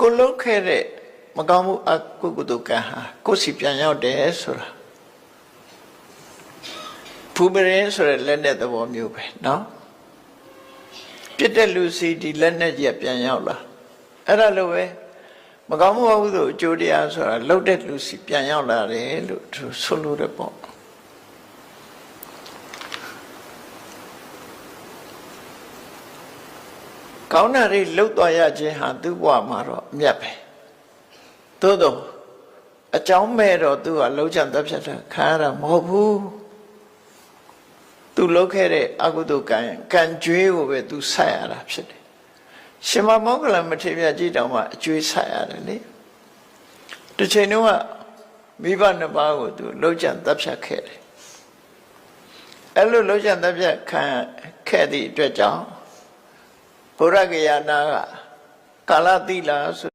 ကိုလုတ်ခဲ့တဲ့မကောင်းမှုအကုကုတုကံဟာကိုယ်စီပြန်ရောက်တယ်ဆိုတာဖူပရင်ဆိုတဲ့လက်နဲ့သဘောမျိုးပဲเนาะပြစ်တဲ့လူစီဒီလက်နဲ့ကြီးကပြန်ရောက်လာအဲ့ဒါလိုပဲမကောင်းမှုအကုသိုလ်အကျိုးတရားဆိုတာလုတ်တဲ့လူစီပြန်ရောက်လာတယ်လို့သူဆိုလိုတယ်ပေါ့ ကောင်းတာတွေလှုပ်သွားရခြင်းဟာသူ့ဘဝမှာတော့အမြတ်ပဲသို့တော့အကြောင်းမဲ့တော့သူကလှုပ်ချံတက်ဖြတ်တာခံရတာမဟုတ်ဘူးသူလှုပ်ခဲ့တဲ့အကုသိုလ်ကံကံကြွေးကိုပဲသူဆက်ရတာဖြစ်တယ်ရှင်မမောကလမထေရမြတ်ကြီးတောင်မှအကျွေးဆက်ရတယ်လေတစ်ချိန်တုန်းကမိဘနှစ်ပါးကိုသူလှုပ်ချံတက်ဖြတ်ခဲ့တယ်အဲ့လိုလှုပ်ချံတက်ဖြတ်ခံခဲ့သည့်အတွက်ကြောင့် ဘုရားကယာနာကကာလတိလာဆို